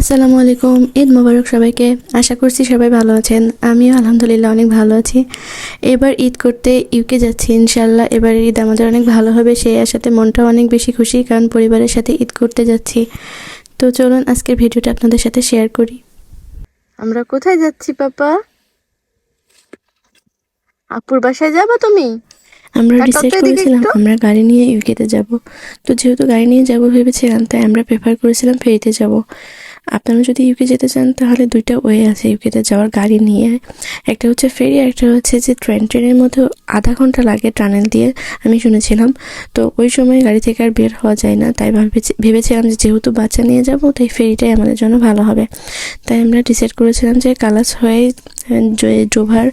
আসসালামু আলাইকুম ঈদ মোবারক সবাইকে। আশা করছি সবাই ভালো আছেন। আমিও আলহামদুলিল্লাহ অনেক ভালো আছি। এবার ঈদ করতে ইউকে যাচ্ছি ইনশাল্লাহ এবার ঈদ আমাদের অনেক ভালো হবে সেই আশাতে মনটাও অনেক বেশি খুশি কারণ পরিবারের সাথে ঈদ করতে যাচ্ছি। তো চলুন আজকের ভিডিওটা আপনাদের সাথে শেয়ার করি। আমরা কোথায় যাচ্ছি পাপা? আপুর বাসায় যাবা তুমি? আমরা ডিসাইড করেছিলাম আমরা গাড়ি নিয়ে ইউকেতে যাব। তো যেহেতু গাড়ি নিয়ে যাব ভেবেছিলাম তাই আমরা প্রেফার করেছিলাম ফেরিতে যাব। আপনারা যদি ইউকে যেতে চান তাহলে দুইটা ওয়ে আছে ইউকেতে যাওয়ার গাড়ি নিয়ে। একটা হচ্ছে ফেরি একটা হচ্ছে যে ট্রেন ট্রেনের মধ্যে আধা ঘণ্টা লাগে টানেল দিয়ে আমি শুনেছিলাম। তো ওই সময় গাড়ি থেকে আর বের হওয়া যায় না তাই ভাবেছি ভেবেছিলাম যে যেহেতু বাচ্চা নিয়ে যাব তাই ফেরিটাই আমাদের জন্য ভালো হবে। তাই আমরা ডিসাইড করেছিলাম যে কালাস হয়ে আহ, জো-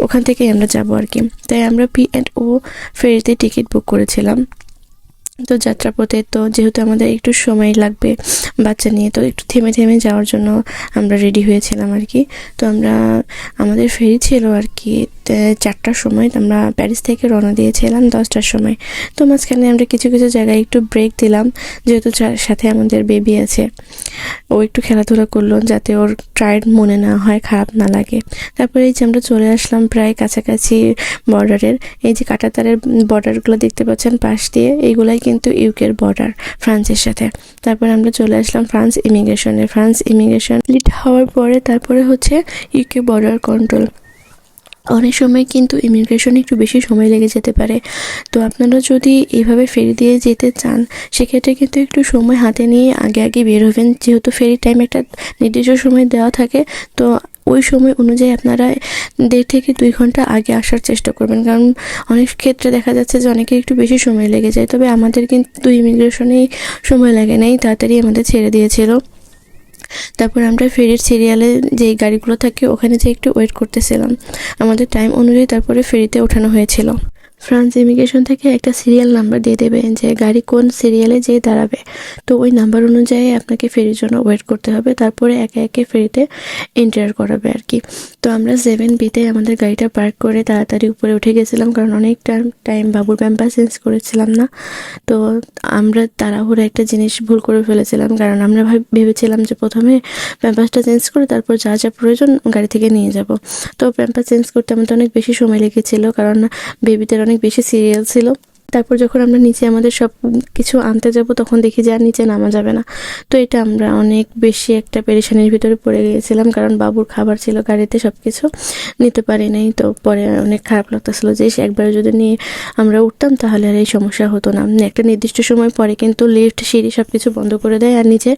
ওখান থেকে আমরা যাব আর কি। তাই আমরা পি অ্যান্ড ও ফেরিতে টিকিট বুক করেছিলাম। তো যাত্রাপথে তো যেহেতু আমাদের একটু সময় লাগবে বাচ্চা নিয়ে, তো একটু থেমে থেমে যাওয়ার জন্য আমরা রেডি হয়েছিলাম আর কি। তো আমরা, আমাদের ফেরি ছিল আর কি চারটার সময় আমরা প্যারিস থেকে রওনা দিয়েছিলাম, দশটার সময়। তো মাঝখানে আমরা কিছু কিছু জায়গায় একটু ব্রেক দিলাম, যেহেতু সাথে আমাদের বেবি আছে। ও একটু খেলাধুলা করল যাতে ওর টায়ার্ড মনে না হয়, খারাপ না লাগে। তারপরে এই যে আমরা চলে আসলাম প্রায় কাছাকাছি বর্ডারের এই যে কাটাতারের বর্ডারগুলো দেখতে পাচ্ছেন পাশ দিয়ে এইগুলাই কিন্তু ইউকের বর্ডার ফ্রান্সের সাথে। তারপরে আমরা চলে আসলাম ফ্রান্স ইমিগ্রেশনে ফ্রান্স ইমিগ্রেশন লিড হওয়ার পরে তারপরে হচ্ছে ইউকে বর্ডার কন্ট্রোল অনেক সময় কিন্তু ইমিগ্রেশনে একটু বেশি সময় লেগে যেতে পারে। তো আপনারা যদি এইভাবে ফেরি দিয়ে যেতে চান, সেক্ষেত্রে কিন্তু একটু সময় হাতে নিয়ে আগে আগে বের হবেন। যেহেতু ফেরির টাইম একটা নির্দিষ্ট সময় দেওয়া থাকে, তো ওই সময় অনুযায়ী আপনারা দেড় থেকে দুই ঘণ্টা আগে আসার চেষ্টা করবেন। কারণ অনেক ক্ষেত্রে দেখা যাচ্ছে যে অনেকের একটু বেশি সময় লেগে যায়। তবে আমাদের কিন্তু ইমিগ্রেশনেই সময় লাগে নাই, তাড়াতাড়ি আমাদের ছেড়ে দিয়েছিল। তারপর আমরা ফেরির সিরিয়ালে যে গাড়িগুলো থাকে, ওখানে যে একটু ওয়েট করতেছিলাম। আমাদের টাইম অনুযায়ী তারপরে ফেরিতে ওঠানো হয়েছিল। ফ্রান্স ইমিগ্রেশন থেকে একটা সিরিয়াল নাম্বার দিয়ে দেবে যে গাড়ি কোন সিরিয়ালে যেয়ে দাঁড়াবে। তো ওই নাম্বার অনুযায়ী আপনাকে ফেরির জন্য ওয়েট করতে হবে, তারপরে একে একে ফেরিতে এন্টার করাবে আর কি। তো আমরা সেভেন বিতে আমাদের গাড়িটা পার্ক করে তাড়াতাড়ি উপরে উঠে গেছিলাম, কারণ অনেক টাইম বাবুর প্যাম্পার চেঞ্জ করেছিলাম না। তো আমরা তাড়াহুড়ো একটা জিনিস ভুল করে ফেলেছিলাম, কারণ আমরা ভাব- ভেবেছিলাম যে প্রথমে প্যাম্পাসটা চেঞ্জ করে তারপর যা যা প্রয়োজন গাড়ি থেকে নিয়ে যাব। তো প্যাম্পাস চেঞ্জ করতে আমাদের অনেক বেশি সময় লেগেছিল, কারণ বেবিদের অনেক বেশি সিরিয়াল ছিল। তারপর যখন আমরা নিচে আমাদের সব কিছু আনতে যাব, তখন দেখি যে আর নিচে নামা যাবে না। তো এটা আমরা অনেক বেশি একটা পেরেশানির ভিতরে পড়ে গিয়েছিলাম, কারণ বাবুর খাবার ছিল গাড়িতে সব কিছু নিতে পারি নাই, তো পরে অনেক খারাপ লাগতেছিল যে একবার যদি নিয়ে আমরা উঠতাম, তাহলে আর এই সমস্যা হতো না। একটা নির্দিষ্ট সময় পরে কিন্তু লিফট সিঁড়ি সব কিছু বন্ধ করে দেয়, আর নিচে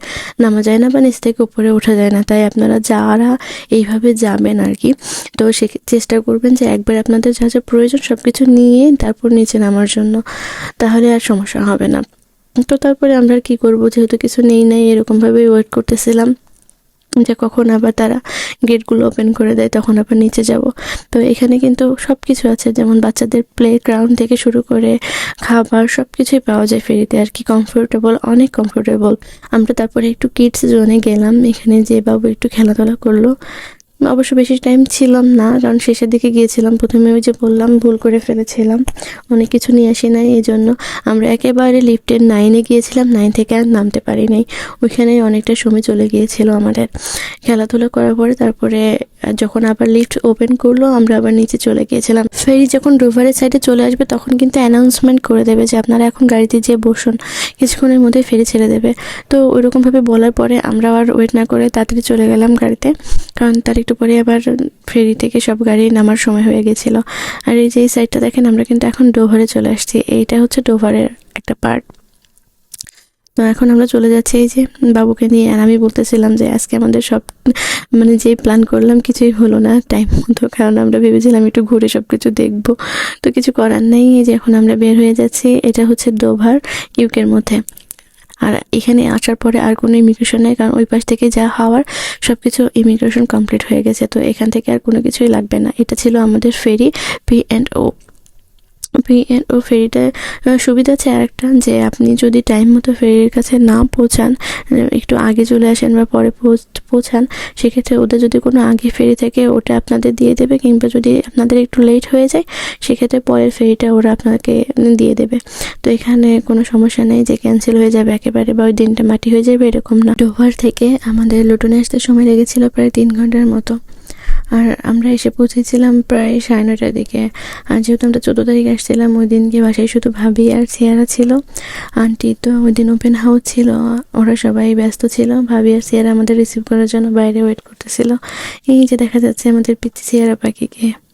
নামা যায় না বা নিচ থেকে উপরে ওঠা যায় না। তাই আপনারা যারা এইভাবে যাবেন আর কি, তো সে চেষ্টা করবেন যে একবার আপনাদের যা যা প্রয়োজন সব কিছু নিয়ে তারপর নিচে নামার জন্য তাহলে আর সমস্যা হবে না। তো তারপরে আমরা কি করব? যেহেতু কিছু নেই, নাই, এরকমভাবেই ওয়েট করতেছিলাম যে কখন আবার তারা গেটগুলো ওপেন করে দেয়, তখন আবার নিচে যাব। তো এখানে কিন্তু সব কিছু আছে, যেমন বাচ্চাদের প্লে গ্রাউন্ড থেকে শুরু করে খাবার সব কিছুই পাওয়া যায় ফেরিতে আর কি। কমফোর্টেবল অনেক কমফোর্টেবল আমরা তারপরে একটু কিডস জোনে গেলাম, এখানে যে বাবু একটু খেলাধুলা করল। অবশ্য বেশি টাইম ছিলাম না, কারণ শেষের দিকে গিয়েছিলাম। প্রথমে ওই যে বললাম, ভুল করে ফেলেছিলাম। অনেক কিছু নিয়ে আসি নাই, এই জন্য আমরা একেবারে লিফটের নাইনে গিয়েছিলাম। নাইন থেকে আর নামতে পারি নাই। ওইখানে অনেকটা সময় চলে গিয়েছিল আমাদের। খেলাধুলা করার পরে তারপরে যখন আবার লিফট ওপেন করল, আমরা আবার নিচে চলে গিয়েছিলাম। ফেরি যখন ডোভারের সাইডে চলে আসবে, তখন কিন্তু অ্যানাউন্সমেন্ট করে দেবে যে, আপনারা এখন গাড়িতে যেয়ে বসুন, কিছুক্ষণের মধ্যে ফেরি ছেড়ে দেবে। তো ওইরকমভাবে বলার পরে আমরা আর ওয়েট না করে তাড়াতাড়ি চলে গেলাম গাড়িতে। কারণ তার একটু পরে আবার ফেরি থেকে সব গাড়ি নামার সময় হয়ে গেছিল। আর এই যে এই সাইডটা দেখেন, আমরা কিন্তু এখন ডোভারে চলে আসছি। এইটা হচ্ছে ডোভারের একটা পার্ট তো এখন আমরা চলে যাচ্ছি এই যে বাবুকে নিয়ে। আর আমি বলতেছিলাম যে আজকে আমাদের সব মানে যে প্ল্যান করলাম কিছুই হলো না টাইম মতো। কারণ আমরা ভেবেছিলাম একটু ঘুরে সব কিছু দেখব। তো কিছু করার নেই। এই যে এখন আমরা বের হয়ে যাচ্ছি। এটা হচ্ছে ডোভার ইউকের মধ্যে। আর এখানে আসার পরে আর কোনো ইমিগ্রেশন নেই, কারণ ওই পাশ থেকে যা হওয়ার সব কিছু ইমিগ্রেশন কমপ্লিট হয়ে গেছে। তো এখান থেকে আর কোনো কিছুই লাগবে না। এটা ছিল আমাদের ferry P and O P and O ফেরিটা আহ, সুবিধা আছে আরেকটা যে আপনি যদি টাইম মতো ফেরির কাছে না পৌঁছান একটু আগে চলে আসেন বা পরে পৌঁছ- পৌঁছান সেক্ষেত্রে ওদের যদি কোনো আগে ফেরি থাকে ওটা আপনাদের দিয়ে দেবে কিংবা যদি আপনাদের একটু লেট হয়ে যায় সেক্ষেত্রে পরের ফেরিটা ওরা আপনাকে দিয়ে দেবে। তো এখানে কোনো সমস্যা নেই যে ক্যান্সেল হয়ে যাবে একেবারে বা ওই দিনটা মাটি হয়ে যাবে এরকম না। ডোভার থেকে আমাদের লুটনে আসতে সময় লেগেছিল প্রায় তিন ঘণ্টার মতো। আর আমরা এসে পৌঁছেছিলাম প্রায় সাড়ে নয়টার দিকে। আর যেহেতু আমরা চোদ্দ তারিখ আসছিলাম, ওই দিনকে বাসায় শুধু ভাবি আর সিয়ারা ছিল। আন্টি তো ওই দিন ওপেন হাউস ছিল, ওরা সবাই ব্যস্ত ছিল। ভাবি আর সিয়ারা আমাদের রিসিভ করার জন্য বাইরে ওয়েট করতেছিল। এই যে দেখা যাচ্ছে আমাদের পিচ্ছি সিয়ারা পাখিকে।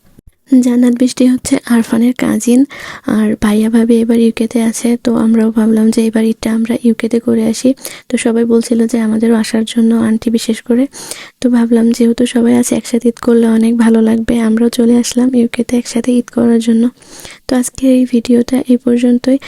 জান্নাত বৃষ্টি হচ্ছে আরফানের কাজিন আর ভাইয়া ভাবি এবার ইউকেতে আছে। তো আমরাও ভাবলাম যে এবার ঈদটা আমরা ইউকেতে করে আসি। তো সবাই বলছিল যে আমাদেরও আসার জন্য আন্টি বিশেষ করে। তো ভাবলাম যেহেতু সবাই আছে, একসাথে ঈদ করলে অনেক ভালো লাগবে। আমরাও চলে আসলাম ইউকেতে একসাথে ঈদ করার জন্য। তো আজকে এই ভিডিওটা এই পর্যন্তই।